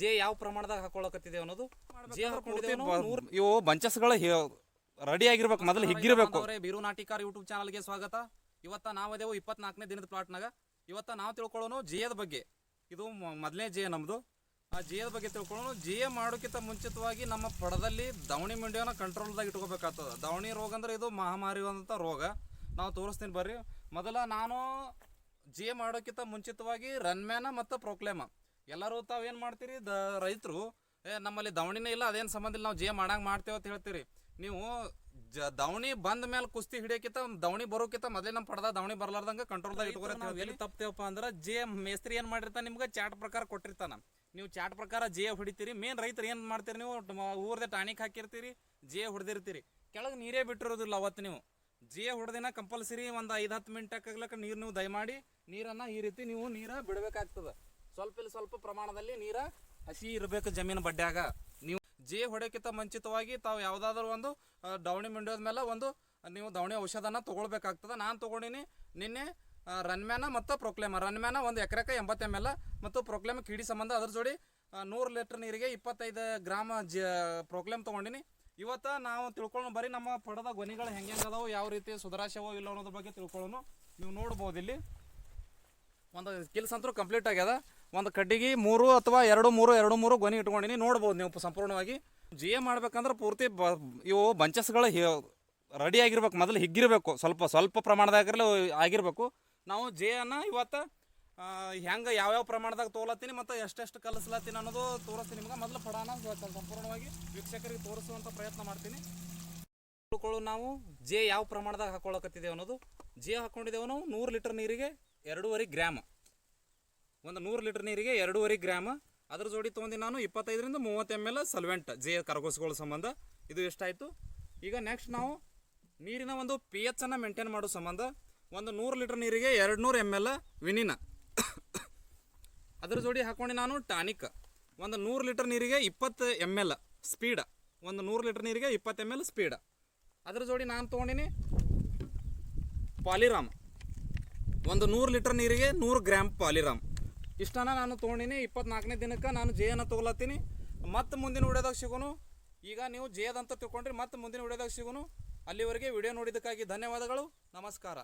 J ಯಾವ ಪ್ರಮಾಣದಾಗ ಹಾಕೊಳಕತ್ತಿದೆ ಅನ್ನೋದು? ಜೆ ಹಾಕೊಂಡಿದ್ದೇವೆ ಇವು ಬಂಚಸ್ಗಳು ರೆಡಿ ಆಗಿರ್ಬೇಕು ಮೊದಲು ಹಿಗ್ಗಿರ್ಬೇಕು. ಬೀರು ನಾಟಿಕಾರ ಯೂಟ್ಯೂಬ್ ಚಾನಲ್ಗೆ ಸ್ವಾಗತ. ಇವತ್ತ ನಾವದೇವು ಇಪ್ಪತ್ನಾಲ್ಕನೇ ದಿನದ ಪ್ಲಾಟ್ನಾಗ. ಇವತ್ತ ನಾವು ತಿಳ್ಕೊಳ್ಳೋನು ಜಿಯದ ಬಗ್ಗೆ. ಇದು ಮೊದಲನೇ ಜೆ ನಮ್ಮದು ಆ ಜಿಯದ ಬಗ್ಗೆ ತಿಳ್ಕೊಳ್ಳೋನು ಜಿಯ ಮಾಡೋಕ್ಕಿಂತ ಮುಂಚಿತವಾಗಿ ನಮ್ಮ ಪಡದಲ್ಲಿ ದವಣಿ ಮಂಡಿಯನ್ನ ಕಂಟ್ರೋಲ್ದಾಗ ಇಟ್ಕೋಬೇಕಾಗ್ತದೆ. ದವಣಿ ರೋಗ ಅಂದ್ರೆ ಇದು ಮಹಾಮಾರಿ ಅಂತ ರೋಗ. ನಾವು ತೋರಿಸ್ತೀನಿ ಬರ್ರಿ. ಮೊದಲ ನಾನು ಜೆ ಮಾಡೋಕ್ಕಿಂತ ಮುಂಚಿತವಾಗಿ ರನ್ಮ್ಯಾನ ಮತ್ತು ಪ್ರೊಕ್ಲೇಮ ಎಲ್ಲರೂ ತಾವು ಏನು ಮಾಡ್ತೀರಿ? ದ ರೈತರು ಏ ನಮ್ಮಲ್ಲಿ ದವಣಿನೇ ಇಲ್ಲ ಅದೇನು ಸಂಬಂಧ ಇಲ್ಲ ನಾವು ಜೇ ಮಾಡಂಗೆ ಮಾಡ್ತೇವೆ ಅಂತ ಹೇಳ್ತೀರಿ. ನೀವು ಜ ದವಣಿ ಬಂದ ಮೇಲೆ ಕುಸ್ತಿ ಹಿಡಿಯೋಕ್ಕಿಂತ ದವಣಿ ಬರೋಕ್ಕಿಂತ ಮೊದಲೇ ನಮ್ಮ ಪಡೆದ ದವಣಿ ಬರ್ಲಾರ್ದಂಗೆ ಕಂಟ್ರೋಲ್ದಾಗ ಇಟ್ಕೊರಿ ನಾವು ಎಲ್ಲಿ ತಪ್ತೇವಪ್ಪ ಅಂದ್ರೆ ಜೇ ಮೇಸ್ತ್ರಿ ಏನು ಮಾಡಿರ್ತಾನೆ ನಿಮ್ಗೆ ಚಾಟ್ ಪ್ರಕಾರ ಕೊಟ್ಟಿರ್ತಾನ. ನೀವು ಚಾಟ್ ಪ್ರಕಾರ ಜೇ ಹೊಡಿತೀರಿ ಮೇನ್ ರೈತರು ಏನು ಮಾಡ್ತೀರಿ ನೀವು ಊರ್ದೆ ಟಾನಿಕ್ ಹಾಕಿರ್ತೀರಿ ಜೇ ಹೊಡೆದಿರ್ತೀರಿ. ಕೆಳಗೆ ನೀರೇ ಬಿಟ್ಟಿರೋದಿಲ್ಲ ಅವತ್ತು ನೀವು. ಜೇ ಹೊಡೆದಿನ ಕಂಪಲ್ಸರಿ ಒಂದು ಐದು ಹತ್ತು ಮಿನಿಟ್ ಹಾಕಲಕ್ಕ ನೀರು ನೀವು ದಯಮಾಡಿ ನೀರನ್ನು ಈ ರೀತಿ ನೀವು ನೀರು ಬಿಡಬೇಕಾಗ್ತದೆ. ಸ್ವಲ್ಪ ಇಲ್ಲಿ ಸ್ವಲ್ಪ ಪ್ರಮಾಣದಲ್ಲಿ ನೀರ ಹಸಿ ಇರಬೇಕು ಜಮೀನು ಬಡ್ಡ್ಯಾಗ ನೀವು ಜೆ ಹೊಡೆಕಿಂತ ಮುಂಚಿತವಾಗಿ ತಾವು ಯಾವುದಾದ್ರೂ ಒಂದು ಆ, ದವಣಿ ಮಿಂಡೋದ ಮೇಲೆ ಒಂದು ನೀವು ದವಣಿ ಔಷಧನ ತೊಗೊಳ್ಬೇಕಾಗ್ತದೆ. ನಾನು ತೊಗೊಂಡಿನಿ ನಿನ್ನೆ ರನ್ಮ್ಯಾನ ಮತ್ತು ಪ್ರೊಕ್ಲೇಮ. ರನ್ಮ್ಯಾನ ಒಂದು ಎಕರೆಕ ಎಂಬತ್ತು ಎಂ ಮತ್ತು ಪ್ರೊಕ್ಲೇಮ ಕಿಡಿ ಸಂಬಂಧ ಅದ್ರ ಜೋಡಿ ನೂರು ಲೀಟ್ರ್ ನೀರಿಗೆ ಇಪ್ಪತ್ತೈದು ಗ್ರಾಮ ಜ ಪ್ರೊಕ್ಲೇಮ್ ತೊಗೊಂಡಿನಿ. ಇವತ್ತು ನಾವು ತಿಳ್ಕೊಳ್ಳೋಣ ಬರೀ ನಮ್ಮ ಪಡದ ಗೊನಿಗಳು ಹೆಂಗೆ ಯಾವ ರೀತಿ ಸುಧಾರಾಶವೋ ಇಲ್ಲ ಅನ್ನೋದ್ರ ಬಗ್ಗೆ ತಿಳ್ಕೊಳ್ಳೋಣ. ನೀವು ನೋಡ್ಬೋದು ಇಲ್ಲಿ ಒಂದು ಕಿಲ್ಸ್ ಅಂತೂ ಕಂಪ್ಲೀಟ್ ಆಗ್ಯದ. ಒಂದು ಕಡ್ಡಿಗೆ ಮೂರು ಅಥವಾ ಎರಡು ಮೂರು ಎರಡು ಮೂರು ಗೊನೆ ಇಟ್ಕೊಂಡಿನಿ. ನೋಡ್ಬೋದು ನೀವು ಸಂಪೂರ್ಣವಾಗಿ. ಜಿ ಎ ಮಾಡ್ಬೇಕಂದ್ರೆ ಪೂರ್ತಿ ಬ, ಇವು ಬಂಚಸ್ಗಳು ರೆಡಿ ಆಗಿರ್ಬೇಕು. ಮೊದಲು ಹಿಗ್ಗಿರ್ಬೇಕು. ಸ್ವಲ್ಪ ಸ್ವಲ್ಪ ಪ್ರಮಾಣದಾಗಿರಲಿ ಆಗಿರ್ಬೇಕು. ನಾವು ಜೆ ಅನ್ನ ಇವತ್ತು ಹೆಂಗೆ ಯಾವ್ಯಾವ ಪ್ರಮಾಣದಾಗ ತೋಲತ್ತೀನಿ ಮತ್ತು ಎಷ್ಟೆಷ್ಟು ಕಲಿಸ್ಲತ್ತೀನಿ ಅನ್ನೋದು ತೋರಿಸ್ತೀನಿ ನಿಮ್ಗೆ. ಮೊದಲು ಪಡಾನ ಸಂಪೂರ್ಣವಾಗಿ ವೀಕ್ಷಕರಿಗೆ ತೋರಿಸುವಂಥ ಪ್ರಯತ್ನ ಮಾಡ್ತೀನಿ. ತಿಳ್ಕೊಳ್ಳೋ ನಾವು ಜೆ ಯಾವ ಪ್ರಮಾಣದಾಗ ಹಾಕೊಳಕತ್ತಿದ್ದೇವೆ ಅನ್ನೋದು. ಜೆ ಹಾಕೊಂಡಿದ್ದೇವೆ ನಾವು ನೂರು ಲೀಟರ್ ನೀರಿಗೆ ಎರಡೂವರೆ ಗ್ರಾಮ್. ಒಂದು ನೂರು ಲೀಟರ್ ನೀರಿಗೆ ಎರಡೂವರೆ ಗ್ರಾಮ್. ಅದ್ರ ಜೋಡಿ ತೊಗೊಂಡು ನಾನು ಇಪ್ಪತ್ತೈದರಿಂದ ಮೂವತ್ತು ಎಂ ಎಲ್ ಸಲ್ವೆಂಟ್ ಜೆ ಕರಗೋಸ್ಗಳ ಸಂಬಂಧ. ಇದು ಎಷ್ಟಾಯಿತು? ಈಗ ನೆಕ್ಸ್ಟ್ ನಾವು ನೀರಿನ ಒಂದು ಪಿ ಎಚ್ ಅನ್ನು ಮೇಂಟೈನ್ ಮಾಡೋ ಸಂಬಂಧ. ಒಂದು ನೂರು ಲೀಟರ್ ನೀರಿಗೆ ಎರಡು ನೂರು ಎಂ ಎಲ್ ವಿನಿನ. ಅದ್ರ ಜೋಡಿ ಹಾಕೊಂಡು ನಾನು ಟಾನಿಕ್. ಒಂದು ನೂರು ಲೀಟರ್ ನೀರಿಗೆ ಇಪ್ಪತ್ತು ಎಂ ಎಲ್ ಸ್ಪೀಡ ಒಂದು ನೂರು ಲೀಟರ್ ನೀರಿಗೆ ಇಪ್ಪತ್ತು ಎಂ ಎಲ್ ಸ್ಪೀಡ ಅದ್ರ ಜೋಡಿ ನಾನು ತೊಗೊಂಡಿನಿ ಪಾಲಿರಾಮ್. ಒಂದು ನೂರು ಲೀಟರ್ ನೀರಿಗೆ ನೂರು ಗ್ರಾಮ್ ಪಾಲಿರಾಮ್. ಇಷ್ಟನ್ನ ನಾನು ತೊಗೊಂಡಿನಿ, ಇಪ್ಪತ್ನಾಲ್ಕನೇ ದಿನಕ್ಕೆ ನಾನು ಜೇನ ತೊಗೊಳತ್ತೀನಿ ಮತ್ತೆ ಮುಂದಿನ ವಿಡಿಯೋದಾಗ ಸಿಗೋನು. ಈಗ ನೀವು ಜೇದಂತ ತಿಳ್ಕೊಂಡ್ರಿ, ಮತ್ತೆ ಮುಂದಿನ ವಿಡಿಯೋದಾಗ ಸಿಗೋನು. ಅಲ್ಲಿವರೆಗೆ ವಿಡಿಯೋ ನೋಡಿದ್ದಕ್ಕಾಗಿ ಧನ್ಯವಾದಗಳು. ನಮಸ್ಕಾರ.